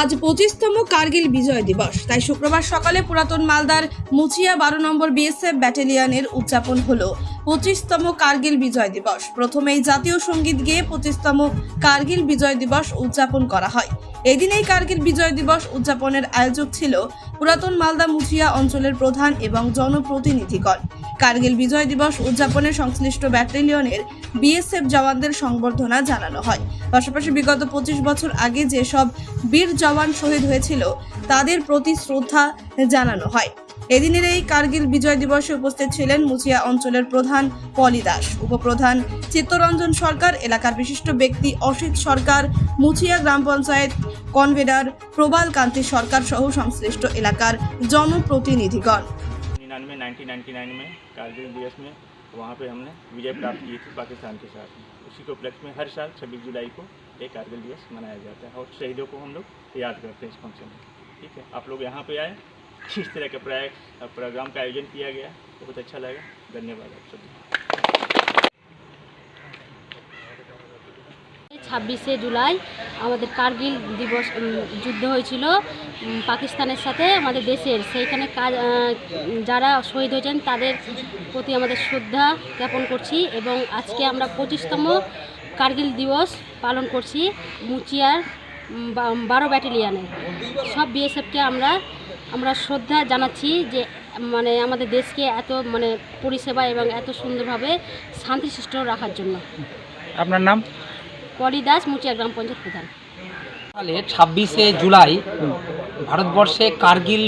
আজ পঁচিশতম কার্গিল বিজয় দিবস। তাই শুক্রবার সকালে পুরাতন মালদার মুচিয়া বারো নম্বর বিএসএফ ব্যাটালিয়নের উদযাপন হলো পঁচিশতম কার্গিল বিজয় দিবস। প্রথমেই জাতীয় সংগীত গেয়ে পঁচিশতম কার্গিল বিজয় দিবস উদযাপন করা হয়। এদিনেই কার্গিল বিজয় দিবস উদযাপনের আয়োজক ছিল পুরাতন মালদা মুচিয়া অঞ্চলের প্রধান এবং জনপ্রতিনিধিগণ। কার্গিল বিজয় দিবস উদযাপনে সংশ্লিষ্ট ব্যাটালিয়নের বিএসএফ জওয়ানদের সংবর্ধনা জানানো হয়। পাশাপাশি বিগত পঁচিশ বছর আগে যেসব বীর জওয়ান শহীদ হয়েছিল, তাদের প্রতি শ্রদ্ধা জানানো হয়। এদিনের এই কার্গিল বিজয় দিবসে উপস্থিত ছিলেন মুচিয়া অঞ্চলের প্রধান পলি দাস, উপপ্রধান চিত্তরঞ্জন সরকার, এলাকার বিশিষ্ট ব্যক্তি অসিত সরকার মুচিয়া গ্রাম পঞ্চায়েত কনভেনার প্রবাল কান্তি সরকার সহ সংশ্লিষ্ট এলাকার জনপ্রতিনিধিগণ। नाइन्टी नाइनटीन नाइन्टी नाइन में, कारगिल दिवस में वहाँ पे हमने विजय प्राप्त की थी पाकिस्तान के साथ। उसी के उपलक्ष्य में हर साल छब्बीस जुलाई को एक कारगिल दिवस मनाया जाता है और शहीदों को हम लोग याद करते हैं इस फ़ंक्शन में। ठीक है? आप लोग यहाँ पे आए, इस तरह के प्रयास प्रोग्राम का आयोजन किया गया। तो बहुत अच्छा लगा। धन्यवाद आप सभी। छब्बीस जुलाई আমাদের কার্গিল দিবস যুদ্ধ হয়েছিল পাকিস্তানের সাথে আমাদের দেশের। সেইখানে কাজ যারা শহীদ হয়েছেন, তাদের প্রতি আমাদের শ্রদ্ধা জ্ঞাপন করছি এবং আজকে আমরা পঁচিশতম কার্গিল দিবস পালন করছি মুচিয়ার বারো ব্যাটালিয়ানে। সব বিএসএফকে আমরা আমরা শ্রদ্ধা জানাচ্ছি যে মানে আমাদের দেশকে এত মানে পরিষেবা এবং এত সুন্দরভাবে শান্তিশিষ্ট রাখার জন্য। আপনার নাম? পলি দাস মুচিয়া গ্রাম পঞ্চায়েত প্রধান। সালে ছাব্বিশে জুলাই ভারতবর্ষে কার্গিল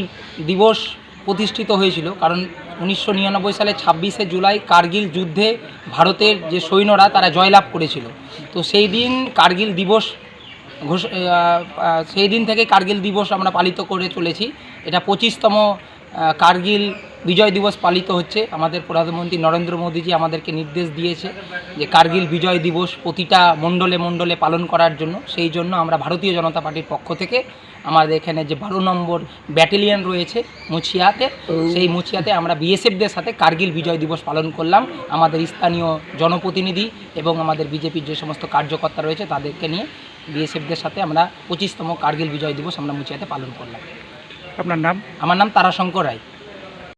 দিবস প্রতিষ্ঠিত হয়েছিল, কারণ উনিশশো নিরানব্বই সালে ছাব্বিশে জুলাই কার্গিল যুদ্ধে ভারতের যে সৈন্যরা তারা জয়লাভ করেছিল। তো সেই দিন কার্গিল দিবস ঘোষ সেই দিন থেকে কার্গিল দিবস আমরা পালিত করে চলেছি। এটা পঁচিশতম কার্গিল বিজয় দিবস পালিত হচ্ছে। আমাদের প্রধানমন্ত্রী নরেন্দ্র মোদীজি আমাদেরকে নির্দেশ দিয়েছে যে কার্গিল বিজয় দিবস প্রতিটা মণ্ডলে মণ্ডলে পালন করার জন্য। সেই জন্য আমরা ভারতীয় জনতা পার্টির পক্ষ থেকে আমাদের এখানে যে বারো নম্বর ব্যাটালিয়ন রয়েছে মুছিয়াতে, সেই মুছিয়াতে আমরা বিএসএফদের সাথে কার্গিল বিজয় দিবস পালন করলাম। আমাদের স্থানীয় জনপ্রতিনিধি এবং আমাদের বিজেপির যে সমস্ত কার্যকর্তা রয়েছে তাদেরকে নিয়ে বিএসএফদের সাথে আমরা পঁচিশতম কার্গিল বিজয় দিবস আমরা মুছিয়াতে পালন করলাম। আপনার নাম? আমার নাম তারাশঙ্কর রায়।